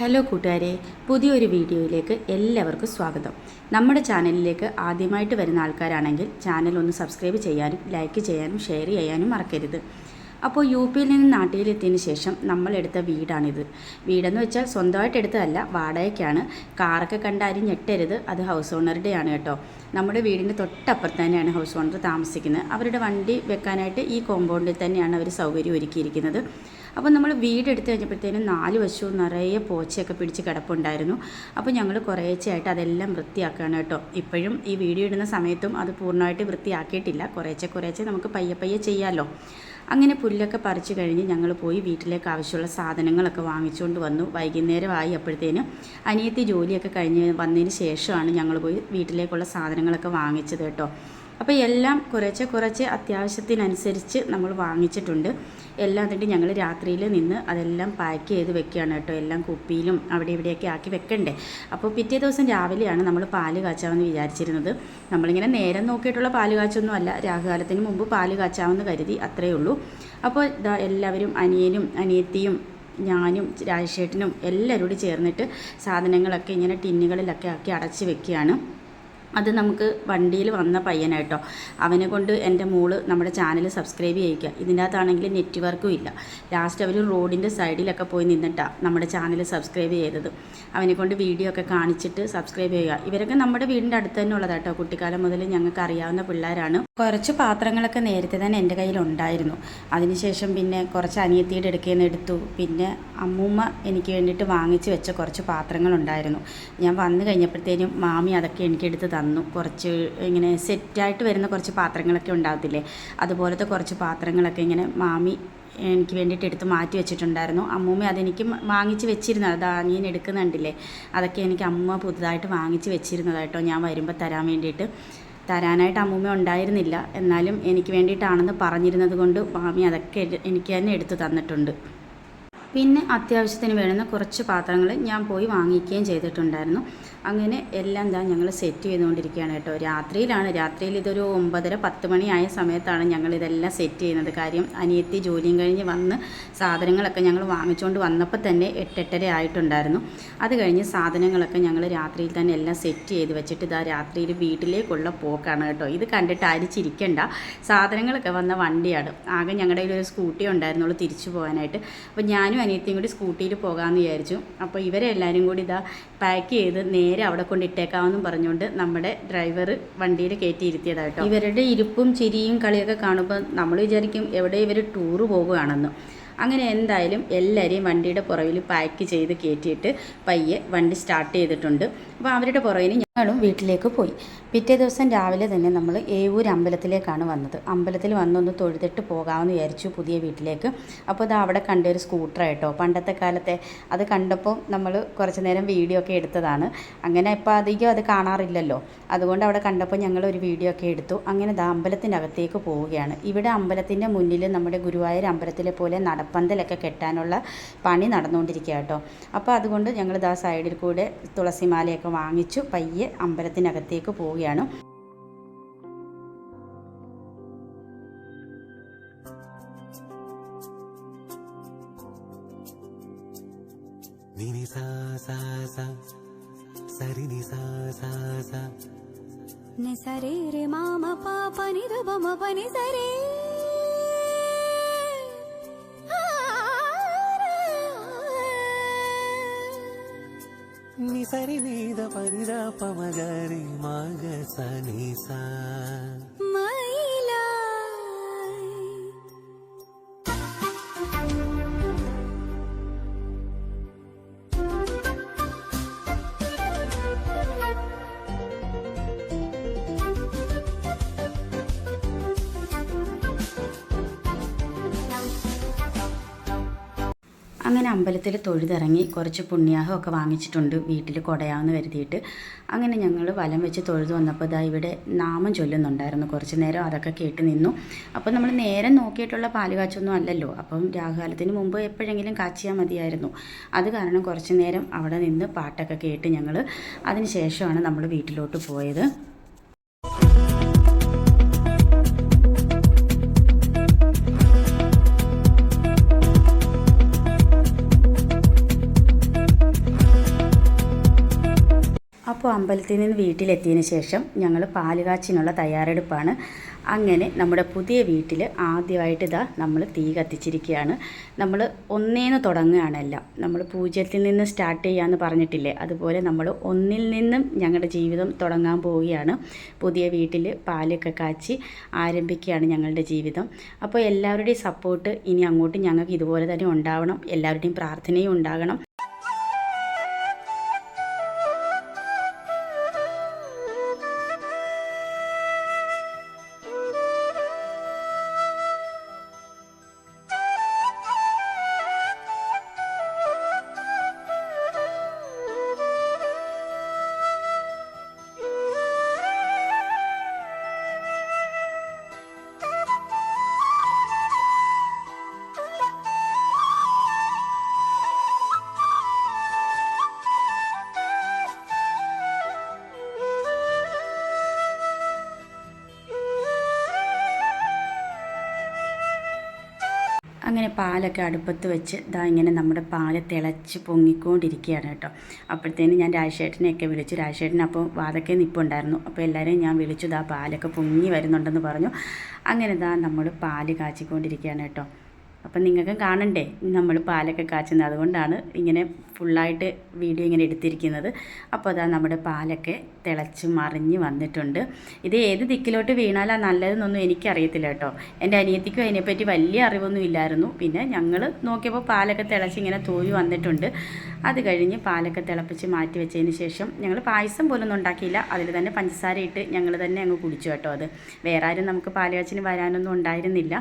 Hello കൂട്ടുകാരെ പുതിയൊരു വീഡിയോയിലേക്ക് എല്ലാവർക്കും സ്വാഗതം. നമ്മുടെ ചാനലിലേക്ക് ആദ്യമായിട്ട് വരുന്ന ആൾക്കാരാണെങ്കിൽ ചാനൽ ഒന്ന് സബ്സ്ക്രൈബ് ചെയ്യാനും ലൈക്ക് ചെയ്യാനും ഷെയർ ചെയ്യാനും മറക്കരുത്. അപ്പോൾ യു പിയിൽ നിന്ന് നാട്ടിലെത്തിയതിന് ശേഷം നമ്മൾ എടുത്ത വീടാണിത്. വീടെന്ന് വെച്ചാൽ സ്വന്തമായിട്ട് എടുത്തതല്ല വാടകയ്ക്കാണ്. കാറൊക്കെ കണ്ടാരും ഞെട്ടരുത് അത് ഹൗസ് ഓണറുടെയാണ് കേട്ടോ. നമ്മുടെ വീടിന്റെ തൊട്ടപ്പുറത്ത് തന്നെയാണ് ഹൗസ് ഓണർ താമസിക്കുന്നത്. അവരുടെ വണ്ടി വെക്കാനായിട്ട് ഈ കോമ്പൗണ്ടിൽ തന്നെയാണ് അവർ സൗകര്യം ഒരുക്കിയിരിക്കുന്നത്. അപ്പോൾ നമ്മൾ വീടെടുത്ത് കഴിഞ്ഞപ്പോഴത്തേനും നാല് വശവും നിറയെ പോച്ചയൊക്കെ പിടിച്ച് കിടപ്പുണ്ടായിരുന്നു. അപ്പോൾ ഞങ്ങൾ കുറേശ്ശെയായിട്ട് അതെല്ലാം വൃത്തിയാക്കുകയാണ് കേട്ടോ. ഇപ്പോഴും ഈ വീഡിയോ ഇടുന്ന സമയത്തും അത് പൂർണമായിട്ട് വൃത്തിയാക്കിയിട്ടില്ല. കുറേച്ചെ കുറേച്ചെ നമുക്ക് പയ്യെ പയ്യെ ചെയ്യാമല്ലോ അങ്ങനെ പുല്ലൊക്കെ പറിച്ചു കഴിഞ്ഞ് ഞങ്ങൾ പോയി വീട്ടിലേക്ക് ആവശ്യമുള്ള സാധനങ്ങളൊക്കെ വാങ്ങിച്ചുകൊണ്ട് വന്നു. വൈകുന്നേരം ആയി അപ്പോഴത്തേനും അനിയത്തി ജോലിയൊക്കെ കഴിഞ്ഞ് വന്നതിന് ശേഷമാണ് ഞങ്ങൾ പോയി വീട്ടിലേക്കുള്ള സാധനങ്ങളൊക്കെ വാങ്ങിച്ചത് കേട്ടോ. അപ്പോൾ എല്ലാം കുറച്ച് കുറച്ച് അത്യാവശ്യത്തിനനുസരിച്ച് നമ്മൾ വാങ്ങിച്ചിട്ടുണ്ട്. എല്ലാം എന്നിട്ട് ഞങ്ങൾ രാത്രിയിൽ നിന്ന് അതെല്ലാം പാക്ക് ചെയ്ത് വെക്കുകയാണ് കേട്ടോ. എല്ലാം കുപ്പിയിലും അവിടെ ഇവിടെയൊക്കെ ആക്കി വെക്കണ്ടേ. അപ്പോൾ പിറ്റേ ദിവസം രാവിലെയാണ് നമ്മൾ പാൽ കാച്ചാമെന്ന് വിചാരിച്ചിരുന്നത്. നമ്മളിങ്ങനെ നേരം നോക്കിയിട്ടുള്ള പാൽ കാച്ചൊന്നും അല്ല. രാഹുകാലത്തിന് മുമ്പ് പാൽ കാച്ചാമെന്ന് കരുതി അത്രയേ ഉള്ളൂ. അപ്പോൾ എല്ലാവരും അനിയനും അനിയത്തിയും ഞാനും രാജശേട്ടനും എല്ലാവരോടും ചേർന്നിട്ട് സാധനങ്ങളൊക്കെ ഇങ്ങനെ ടിന്നുകളിലൊക്കെ ആക്കി അടച്ച് വെക്കുകയാണ്. അത് നമുക്ക് വണ്ടിയിൽ വന്ന പയ്യനായിട്ടോ. അവനെ കൊണ്ട് എന്റെ മോൾ നമ്മുടെ ചാനൽ സബ്സ്ക്രൈബ് ചെയ്യിക്കുക. ഇതിന്റെ അകത്താണെങ്കിൽ നെറ്റ്വർക്കും ഇല്ല. ലാസ്റ്റ് അവർ റോഡിന്റെ സൈഡിലൊക്കെ പോയി നിന്നിട്ടാണ് നമ്മുടെ ചാനൽ സബ്സ്ക്രൈബ് ചെയ്തത്. അവനെ കൊണ്ട് വീഡിയോ ഒക്കെ കാണിച്ചിട്ട് സബ്സ്ക്രൈബ് ചെയ്യുക. ഇവരൊക്കെ നമ്മുടെ വീടിന്റെ അടുത്ത് തന്നെ ഉള്ളതാട്ടോ. കുട്ടിക്കാലം മുതൽ ഞങ്ങൾക്ക് അറിയാവുന്ന പിള്ളേരാണ്. കുറച്ച് പാത്രങ്ങളൊക്കെ നേരത്തെ തന്നെ എന്റെ കയ്യിൽ ഉണ്ടായിരുന്നു അതിനുശേഷം പിന്നെ കുറച്ച് അനിയത്തിയുടെ അടുക്കൽ നിന്ന് എടുത്തു. പിന്നെ അമ്മൂമ്മ എനിക്ക് വേണ്ടിയിട്ട് വാങ്ങിച്ച് വെച്ച കുറച്ച് പാത്രങ്ങളുണ്ടായിരുന്നു. ഞാൻ വന്നു കഴിഞ്ഞപ്പോഴത്തേനും മാമി അതൊക്കെ എനിക്ക് എടുത്ത് തന്നു. കുറച്ച് ഇങ്ങനെ സെറ്റായിട്ട് വരുന്ന കുറച്ച് പാത്രങ്ങളൊക്കെ ഉണ്ടാകത്തില്ലേ അതുപോലത്തെ കുറച്ച് പാത്രങ്ങളൊക്കെ ഇങ്ങനെ മാമി എനിക്ക് വേണ്ടിയിട്ട് എടുത്ത് മാറ്റി വെച്ചിട്ടുണ്ടായിരുന്നു. അമ്മൂമ്മ അതെനിക്ക് വാങ്ങിച്ച് വെച്ചിരുന്നത്. അത് അനിയൻ എടുക്കുന്നുണ്ടില്ലേ? അതൊക്കെ എനിക്ക് അമ്മ പുതുതായിട്ട് വാങ്ങിച്ച് വെച്ചിരുന്നതായിട്ടോ ഞാൻ വരുമ്പോൾ തരാൻ വേണ്ടിയിട്ട്. തരാനായിട്ട് അമ്മൂമ്മ ഉണ്ടായിരുന്നില്ല. എന്നാലും എനിക്ക് വേണ്ടിയിട്ടാണെന്ന് പറഞ്ഞിരുന്നത് കൊണ്ട് മാമി അതൊക്കെ എനിക്ക് തന്നെ എടുത്തു തന്നിട്ടുണ്ട്. പിന്നെ അത്യാവശ്യത്തിന് വേണ്ടുന്ന കുറച്ച് പാത്രങ്ങൾ ഞാൻ പോയി വാങ്ങിക്കുകയും ചെയ്തിട്ടുണ്ടായിരുന്നു. അങ്ങനെ എല്ലാം എന്താ ഞങ്ങൾ സെറ്റ് ചെയ്തുകൊണ്ടിരിക്കുകയാണ് കേട്ടോ. രാത്രിയിലാണ്. രാത്രിയിൽ ഇതൊരു ഒമ്പതര പത്ത് മണിയായ സമയത്താണ് ഞങ്ങൾ ഇതെല്ലാം സെറ്റ് ചെയ്യുന്നത്. കാര്യം അനിയത്തി ജോലിയും കഴിഞ്ഞ് വന്ന് സാധനങ്ങളൊക്കെ ഞങ്ങൾ വാങ്ങിച്ചുകൊണ്ട് വന്നപ്പോൾ തന്നെ എട്ടെട്ടര ആയിട്ടുണ്ടായിരുന്നു. അത് കഴിഞ്ഞ് സാധനങ്ങളൊക്കെ ഞങ്ങൾ രാത്രിയിൽ തന്നെ എല്ലാം സെറ്റ് ചെയ്ത് വെച്ചിട്ട് ഇതാ രാത്രിയിൽ വീട്ടിലേക്കുള്ള പോക്കാണ് കേട്ടോ. ഇത് കണ്ടിട്ട് അരിച്ചിരിക്കേണ്ട സാധനങ്ങളൊക്കെ വന്ന വണ്ടിയാണ്. ആകെ ഞങ്ങളുടെ ഒരു സ്കൂട്ടി ഉണ്ടായിരുന്നുള്ളൂ തിരിച്ചു പോകാനായിട്ട്. അപ്പോൾ ഞാനും അനിയത്തിയും കൂടി സ്കൂട്ടിയിൽ പോകാമെന്ന് വിചാരിച്ചു. അപ്പോൾ ഇവരെ എല്ലാവരും കൂടി ഇതാ പാക്ക് ചെയ്ത് നേരെ അവിടെ കൊണ്ട് ഇട്ടേക്കാമെന്നും പറഞ്ഞുകൊണ്ട് നമ്മുടെ ഡ്രൈവർ വണ്ടിയിൽ കയറ്റിയിരുത്തിയതായിട്ടോ ഇവരുടെ ഇരിപ്പും ചിരിയും കളിയൊക്കെ കാണുമ്പോൾ നമ്മൾ വിചാരിക്കും എവിടെ ഇവർ ടൂറ് പോകുകയാണെന്നും. അങ്ങനെ എന്തായാലും എല്ലാവരെയും വണ്ടിയുടെ പുറകിൽ പാക്ക് ചെയ്ത് കയറ്റിയിട്ട് പയ്യെ വണ്ടി സ്റ്റാർട്ട് ചെയ്തിട്ടുണ്ട്. അപ്പോൾ അവരുടെ പുറകിന് ഞങ്ങളും വീട്ടിലേക്ക് പോയി. പിറ്റേ ദിവസം രാവിലെ തന്നെ നമ്മൾ ഏവൂർ അമ്പലത്തിലേക്കാണ് വന്നത്. അമ്പലത്തിൽ വന്നൊന്ന് തൊഴുതിട്ട് പോകാമെന്ന് വിചാരിച്ചു പുതിയ വീട്ടിലേക്ക്. അപ്പോൾ ഇത് അവിടെ കണ്ട ഒരു സ്കൂട്ടർ കേട്ടോ. പണ്ടത്തെ കാലത്തെ അത് കണ്ടപ്പോൾ നമ്മൾ കുറച്ച് നേരം വീഡിയോ ഒക്കെ എടുത്തതാണ്. അങ്ങനെ ഇപ്പോൾ അധികം അത് കാണാറില്ലല്ലോ. അതുകൊണ്ട് അവിടെ കണ്ടപ്പോൾ ഞങ്ങൾ ഒരു വീഡിയോ ഒക്കെ എടുത്തു. അങ്ങനെ ദാ അമ്പലത്തിന്റെ അകത്തേക്ക് പോവുകയാണ്. ഇവിടെ അമ്പലത്തിന്റെ മുന്നിൽ നമ്മുടെ ഗുരുവായൂർ അമ്പലത്തിലെ പോലെ നടപ്പന്തലൊക്കെ കെട്ടാനുള്ള പണി നടന്നുകൊണ്ടിരിക്കുക കേട്ടോ. അപ്പോൾ അതുകൊണ്ട് ഞങ്ങൾ ദാ സൈഡിൽ കൂടെ തുളസിമാലയൊക്കെ വാങ്ങിച്ചു. പയ്യെ അമ്പലത്തിനകത്തേക്ക് പോവുകയാണ്. സരി രെ മാമ പാപ നിധ പമ പനി സരേ సా ని సరే రే మామ పాప ని അങ്ങനെ അമ്പലത്തിൽ തൊഴുതിറങ്ങി കുറച്ച് പുണ്യാഹമൊക്കെ വാങ്ങിച്ചിട്ടുണ്ട് വീട്ടിൽ കുടയാമെന്ന് കരുതിയിട്ട്. അങ്ങനെ ഞങ്ങൾ വലം വെച്ച് തൊഴുതു വന്നപ്പോൾ ഇതാ ഇവിടെ നാമം ചൊല്ലുന്നുണ്ടായിരുന്നു. കുറച്ച് നേരം അതൊക്കെ കേട്ട് നിന്നു. അപ്പോൾ നമ്മൾ നേരം നോക്കിയിട്ടുള്ള പാൽ കാച്ചൊന്നും അല്ലല്ലോ. അപ്പം രാഹുകാലത്തിന് മുമ്പ് എപ്പോഴെങ്കിലും കാച്ചിയാൽ മതിയായിരുന്നു. അത് കാരണം കുറച്ച് നേരം അവിടെ നിന്ന് പാട്ടൊക്കെ കേട്ട് ഞങ്ങൾ അതിന് ശേഷമാണ് നമ്മൾ വീട്ടിലോട്ട് പോയത്. അമ്പലത്തിൽ നിന്ന് വീട്ടിലെത്തിയതിന് ശേഷം ഞങ്ങൾ പാലുകാച്ചിനുള്ള തയ്യാറെടുപ്പാണ്. അങ്ങനെ നമ്മുടെ പുതിയ വീട്ടിൽ ആദ്യമായിട്ട് ഇതാ നമ്മൾ തീ കത്തിച്ചിരിക്കുകയാണ്. നമ്മൾ ഒന്നേന്ന് തുടങ്ങുകയാണെല്ലാം. നമ്മൾ പൂജ്യത്തിൽ നിന്ന് സ്റ്റാർട്ട് ചെയ്യാമെന്ന് പറഞ്ഞിട്ടില്ലേ? അതുപോലെ നമ്മൾ ഒന്നിൽ നിന്നും ഞങ്ങളുടെ ജീവിതം തുടങ്ങാൻ പോവുകയാണ്. പുതിയ വീട്ടിൽ പാലൊക്കെ കാച്ചി ആരംഭിക്കുകയാണ് ഞങ്ങളുടെ ജീവിതം. അപ്പോൾ എല്ലാവരുടെയും സപ്പോർട്ട് ഇനി അങ്ങോട്ട് ഞങ്ങൾക്ക് ഇതുപോലെ തന്നെ ഉണ്ടാവണം. എല്ലാവരുടെയും പ്രാർത്ഥനയും ഉണ്ടാകണം. അങ്ങനെ പാലൊക്കെ അടുപ്പത്ത് വെച്ച് ഇതാ ഇങ്ങനെ നമ്മുടെ പാൽ തിളച്ച് പൊങ്ങിക്കൊണ്ടിരിക്കുകയാണ് കേട്ടോ. അപ്പോഴത്തേന് ഞാൻ രാജശേട്ടനെയൊക്കെ വിളിച്ചു. രാജശേട്ടൻ അപ്പോൾ വാതൊക്കെ നിൽപ്പുണ്ടായിരുന്നു അപ്പോൾ എല്ലാവരെയും ഞാൻ വിളിച്ചു. ഇതാ പാലൊക്കെ പൊങ്ങി വരുന്നുണ്ടെന്ന് പറഞ്ഞു. അങ്ങനെ ഇതാ നമ്മൾ പാൽ കാച്ചിക്കൊണ്ടിരിക്കുകയാണ് കേട്ടോ. അപ്പം നിങ്ങൾക്കും കാണണ്ടേ? നമ്മൾ പാലൊക്കെ കാച്ചുന്നത്. അതുകൊണ്ടാണ് ഇങ്ങനെ ഫുള്ളായിട്ട് വീഡിയോ ഇങ്ങനെ എടുത്തിരിക്കുന്നത്. അപ്പോൾ അതാ നമ്മുടെ പാലൊക്കെ തിളച്ച് മറിഞ്ഞ് വന്നിട്ടുണ്ട്. ഇത് ഏത് ദിക്കിലോട്ട് വീണാലാണ് നല്ലതെന്നൊന്നും എനിക്കറിയത്തില്ല കേട്ടോ. എന്റെ അനിയത്തിക്കും അതിനെപ്പറ്റി വലിയ അറിവൊന്നും ഇല്ലായിരുന്നു. പിന്നെ ഞങ്ങൾ നോക്കിയപ്പോൾ പാലൊക്കെ തിളച്ച് ഇങ്ങനെ തൂവി വന്നിട്ടുണ്ട്. അത് കഴിഞ്ഞ് പാലൊക്കെ തിളപ്പിച്ച് മാറ്റി വെച്ചതിന് ശേഷം ഞങ്ങൾ പായസം പോലൊന്നും ഉണ്ടാക്കിയില്ല. അതിൽ തന്നെ പഞ്ചസാര ഇട്ട് ഞങ്ങൾ തന്നെ അങ്ങ് കുടിച്ചു കേട്ടോ അത്. വേറെ ആരും നമുക്ക് പാലുകാച്ചിന് വരാനൊന്നും ഉണ്ടായിരുന്നില്ല.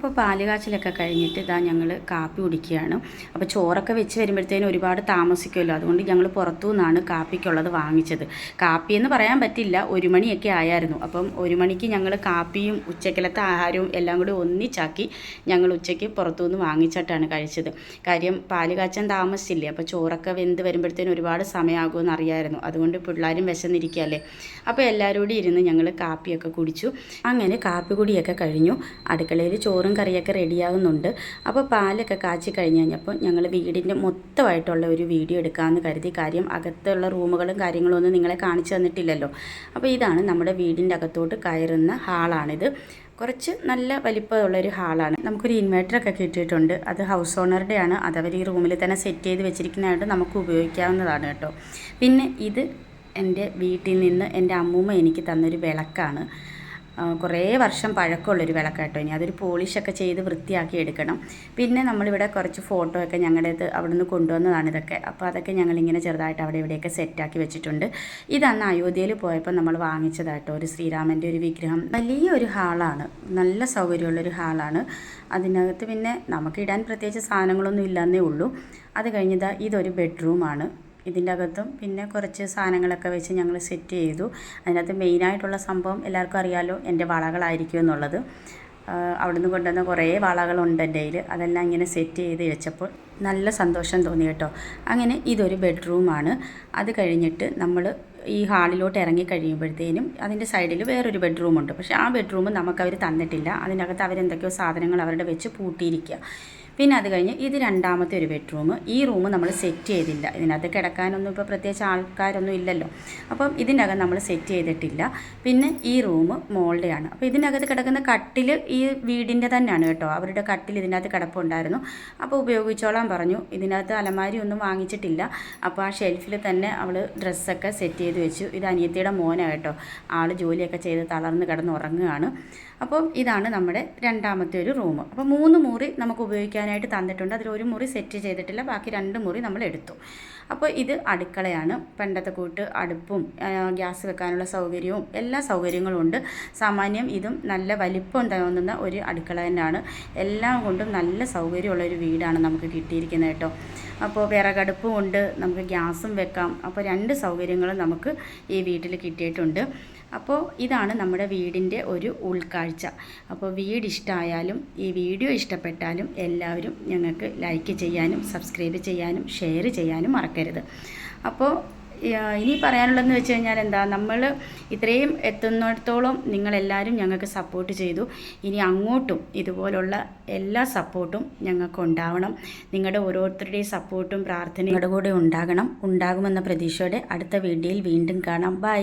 അപ്പോൾ പാൽ കാച്ചിലൊക്കെ കഴിഞ്ഞിട്ട് ഇതാ ഞങ്ങൾ കാപ്പി കുടിക്കുകയാണ്. അപ്പോൾ ചോറൊക്കെ വെച്ച് വരുമ്പോഴത്തേനും ഒരുപാട് താമസിക്കുമല്ലോ. അതുകൊണ്ട് ഞങ്ങൾ പുറത്തു നിന്നാണ് കാപ്പിക്കുള്ളത് വാങ്ങിച്ചത്. കാപ്പി എന്ന് പറയാൻ പറ്റില്ല ഒരു മണിയൊക്കെ ആയായിരുന്നു. അപ്പം ഒരു മണിക്ക് ഞങ്ങൾ കാപ്പിയും ഉച്ചക്കലത്തെ ആഹാരവും എല്ലാം കൂടി ഒന്നിച്ചാക്കി ഞങ്ങൾ ഉച്ചയ്ക്ക് പുറത്തു നിന്ന് വാങ്ങിച്ചിട്ടാണ് കഴിച്ചത്. കാര്യം പാൽ കാച്ചാൻ താമസിച്ചില്ലേ അപ്പോൾ ചോറൊക്കെ വെന്ത് വരുമ്പോഴത്തേനും ഒരുപാട് സമയമാകുമെന്ന് അറിയായിരുന്നു. അതുകൊണ്ട് പിള്ളേരും വിശന്നിരിക്കുകയല്ലേ. അപ്പോൾ എല്ലാവരും കൂടി ഇരുന്ന് ഞങ്ങൾ കാപ്പിയൊക്കെ കുടിച്ചു. അങ്ങനെ കാപ്പി കുടിയൊക്കെ കഴിഞ്ഞു. അടുക്കളയിൽ ചോറും കറിയൊക്കെ റെഡിയാകുന്നുണ്ട് അപ്പോൾ പാലൊക്കെ കാച്ചി കഴിഞ്ഞ് കഴിഞ്ഞപ്പോൾ ഞങ്ങൾ വീടിന്റെ മൊത്തമായിട്ടുള്ള ഒരു വീഡിയോ എടുക്കാമെന്ന് കരുതി. കാര്യം അകത്തുള്ള റൂമുകളും കാര്യങ്ങളും ഒന്നും നിങ്ങളെ കാണിച്ചു തന്നിട്ടില്ലല്ലോ. അപ്പോൾ ഇതാണ് നമ്മുടെ വീടിന്റെ അകത്തോട്ട് കയറുന്ന ഹാളാണിത്. കുറച്ച് നല്ല വലിപ്പമുള്ളൊരു ഹാളാണ്. നമുക്കൊരു ഇൻവെർട്ടറൊക്കെ കിട്ടിയിട്ടുണ്ട്. അത് ഹൗസ് ഓണറുടെയാണ്. അവർ ഈ റൂമിൽ തന്നെ സെറ്റ് ചെയ്ത് വെച്ചിരിക്കുന്നതായിട്ട് നമുക്ക് ഉപയോഗിക്കാവുന്നതാണ് കേട്ടോ. പിന്നെ ഇത് എന്റെ വീട്ടിൽ നിന്ന് എന്റെ അമ്മൂമ്മ എനിക്ക് തന്നൊരു വിളക്കാണ്. കുറേ വർഷം പഴക്കമുള്ളൊരു വിളക്കാട്ടോ ഇനി. അതൊരു പോളിഷൊക്കെ ചെയ്ത് വൃത്തിയാക്കി എടുക്കണം. പിന്നെ നമ്മളിവിടെ കുറച്ച് ഫോട്ടോ ഒക്കെ ഞങ്ങളുടെ ഇത് അവിടെ നിന്ന് കൊണ്ടുവന്നതാണ് ഇതൊക്കെ. അപ്പോൾ അതൊക്കെ ഞങ്ങളിങ്ങനെ ചെറുതായിട്ട് അവിടെ ഇവിടെയൊക്കെ സെറ്റാക്കി വെച്ചിട്ടുണ്ട്. ഇതന്ന് അയോധ്യയിൽ പോയപ്പോൾ നമ്മൾ വാങ്ങിച്ചതാട്ടോ ഒരു ശ്രീരാമന്റെ ഒരു വിഗ്രഹം. വലിയൊരു ഹാളാണ്. നല്ല സൗകര്യമുള്ളൊരു ഹാളാണ്. അതിനകത്ത് പിന്നെ നമുക്കിടാൻ പ്രത്യേകിച്ച് സാധനങ്ങളൊന്നും ഇല്ലെന്നേ ഉള്ളൂ. അത് കഴിഞ്ഞതാ ഇതൊരു ബെഡ്റൂമാണ്. ഇതിന്റെ അകത്തും പിന്നെ കുറച്ച് സാധനങ്ങളൊക്കെ വെച്ച് ഞങ്ങൾ സെറ്റ് ചെയ്തു. അതിനകത്ത് മെയിനായിട്ടുള്ള സംഭവം എല്ലാവർക്കും അറിയാലോ എന്റെ വളകളായിരിക്കും എന്നുള്ളത്. അവിടുന്ന് കൊണ്ടുവന്ന കുറേ വളകളുണ്ട് എന്റെ കയ്യിൽ. അതെല്ലാം ഇങ്ങനെ സെറ്റ് ചെയ്ത് വെച്ചപ്പോൾ നല്ല സന്തോഷം തോന്നി കേട്ടോ. അങ്ങനെ ഇതൊരു ബെഡ്റൂമാണ് അത് കഴിഞ്ഞിട്ട് നമ്മൾ ഈ ഹാളിലോട്ട് ഇറങ്ങി കഴിയുമ്പോഴത്തേനും അതിന്റെ സൈഡിൽ വേറൊരു ബെഡ്റൂമുണ്ട് പക്ഷേ ആ ബെഡ്റൂം നമുക്കവർ തന്നിട്ടില്ല. അതിനകത്ത് അവരെന്തൊക്കെയോ സാധനങ്ങൾ അവരുടെ വെച്ച് പൂട്ടിയിരിക്കുക. പിന്നെ അത് കഴിഞ്ഞ് ഇത് രണ്ടാമത്തെ ഒരു ബെഡ്റൂം ഈ റൂം നമ്മൾ സെറ്റ് ചെയ്തില്ല. ഇതിനകത്ത് കിടക്കാനൊന്നും ഇപ്പോൾ പ്രത്യേകിച്ച് ആൾക്കാരൊന്നും ഇല്ലല്ലോ. അപ്പം ഇതിനകം നമ്മൾ സെറ്റ് ചെയ്തിട്ടില്ല. പിന്നെ ഈ റൂം മോളുടെയാണ് അപ്പോൾ ഇതിനകത്ത് കിടക്കുന്ന കട്ടിൽ ഈ വീടിന്റെ തന്നെയാണ് കേട്ടോ. അവരുടെ കട്ടിൽ ഇതിനകത്ത് കിടപ്പുണ്ടായിരുന്നു. അപ്പോൾ ഉപയോഗിച്ചോളാൻ പറഞ്ഞു. ഇതിനകത്ത് അലമാരി ഒന്നും വാങ്ങിച്ചിട്ടില്ല. അപ്പോൾ ആ ഷെൽഫിൽ തന്നെ അവൾ ഡ്രസ്സൊക്കെ സെറ്റ് ചെയ്ത് വെച്ചു. ഇത് അനിയത്തിയുടെ മോനാണ് കേട്ടോ. ആൾ ജോലിയൊക്കെ ചെയ്ത് തളർന്ന് കിടന്ന് ഉറങ്ങുകയാണ്. അപ്പോൾ ഇതാണ് നമ്മുടെ രണ്ടാമത്തെ ഒരു റൂം അപ്പോൾ മൂന്ന് മുറി നമുക്ക് ഉപയോഗിക്കാനായിട്ട് തന്നിട്ടുണ്ട്. അതിൽ ഒരു മുറി സെറ്റ് ചെയ്തിട്ടില്ല. ബാക്കി രണ്ട് മുറി നമ്മൾ എടുത്തു. അപ്പോൾ ഇത് അടുക്കളയാണ്. പണ്ടത്തെ കൂട്ട് അടുപ്പും ഗ്യാസ് വെക്കാനുള്ള സൗകര്യവും എല്ലാ സൗകര്യങ്ങളും ഉണ്ട്. സാമാന്യം ഇതും നല്ല വലിപ്പം തോന്നുന്ന ഒരു അടുക്കള തന്നെയാണ്. എല്ലാം കൊണ്ടും നല്ല സൗകര്യമുള്ള ഒരു വീടാണ് നമുക്ക് കിട്ടിയിരിക്കുന്നത് കേട്ടോ. അപ്പോൾ വിറകടുപ്പും ഉണ്ട്. നമുക്ക് ഗ്യാസും വെക്കാം. അപ്പോൾ രണ്ട് സൗകര്യങ്ങളും നമുക്ക് ഈ വീട്ടിൽ കിട്ടിയിട്ടുണ്ട്. അപ്പോൾ ഇതാണ് നമ്മുടെ വീടിന്റെ ഒരു ഉൾക്കാഴ്ച. അപ്പോൾ വീട് ഇഷ്ടമായാലും ഈ വീഡിയോ ഇഷ്ടപ്പെട്ടാലും എല്ലാവരും ഞങ്ങൾക്ക് ലൈക്ക് ചെയ്യാനും സബ്സ്ക്രൈബ് ചെയ്യാനും ഷെയർ ചെയ്യാനും മറക്കരുത്. അപ്പോൾ ഇനി പറയാനുള്ളതെന്ന് വെച്ച് കഴിഞ്ഞാൽ എന്താ നമ്മൾ ഇത്രയും എത്തുന്നിടത്തോളം നിങ്ങളെല്ലാവരും ഞങ്ങൾക്ക് സപ്പോർട്ട് ചെയ്തു. ഇനി അങ്ങോട്ടും ഇതുപോലുള്ള എല്ലാ സപ്പോർട്ടും ഞങ്ങൾക്ക് ഉണ്ടാവണം. നിങ്ങളുടെ ഓരോരുത്തരുടെയും സപ്പോർട്ടും പ്രാർത്ഥനയും കൂടെ ഉണ്ടാകണം. ഉണ്ടാകുമെന്ന പ്രതീക്ഷയോടെ അടുത്ത വീഡിയോയിൽ വീണ്ടും കാണാം. ബൈ.